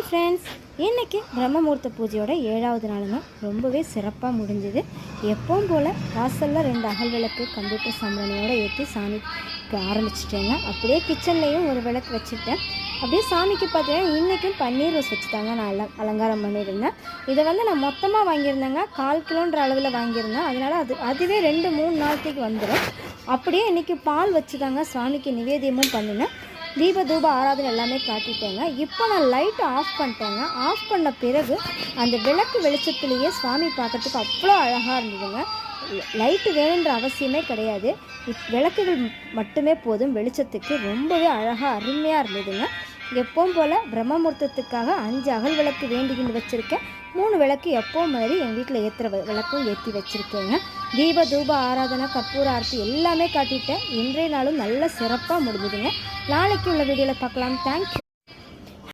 Hi friends இன்னைக்கு பிரம்மமூர்த்த பூஜையோட ஏழாவது நாளுங்க. ரொம்பவே சிறப்பாக முடிஞ்சுது. எப்பவும் போல் வாசலில் ரெண்டு அகல் விளக்கு கம்ப்யூட்டர் சாம்பிராணியோட ஏற்றி சாமிக்கு ஆரம்பிச்சிட்டேங்க. அப்படியே கிச்சன்லேயும் ஒரு விளக்கு வச்சுட்டேன் அப்படியே சாமிக்கு பார்த்தீங்கன்னா இன்றைக்கும் பன்னீர் ரோஸ் வச்சு தாங்க நான் அல அலங்காரம் பண்ணியிருந்தேன். இதை வந்து நான் மொத்தமாக வாங்கியிருந்தேங்க. கால் கிலோன்ற அளவில் வாங்கியிருந்தேன். அதனால் அது அதுவே ரெண்டு மூணு நாளைக்கு வந்துடும் அப்படியே இன்றைக்கி பால் வச்சு தாங்க சாமிக்கு நிவேதியமும் பண்ணினேன். தீப தூப ஆராதனை எல்லாமே காட்டிட்டேங்க. இப்போ நான் லைட்டை ஆஃப் பண்ணிட்டேங்க. ஆஃப் பண்ண பிறகு அந்த விளக்கு வெளிச்சத்துலேயே சுவாமி பார்க்கறதுக்கு அவ்வளோ அழகாக இருந்ததுங்க. லைட்டு வேணுன்ற அவசியமே கிடையாது. விளக்குகள் மட்டுமே போதும். வெளிச்சத்துக்கு ரொம்பவே அழகாக அருமையாக இருந்ததுங்க. எப்பவும் போல் பிரம்மமுகூர்த்தத்துக்காக அஞ்சு அகல் விளக்கு வேண்டிக்கிட்டு வச்சுருக்கேன். மூணு விளக்கு எப்பவும் மாதிரி எங்கள் வீட்டில் ஏற்றுற விளக்கும் ஏற்றி வச்சுருக்கேங்க. தீப தூப ஆராதனை கற்பூர ஆரத்தி எல்லாமே காட்டிட்டேன். இன்றைய நாளும் நல்ல சிறப்பாக முடிஞ்சுதுங்க. நாளைக்கு உள்ள வீடியோவில் பார்க்கலாம் தேங்க்யூ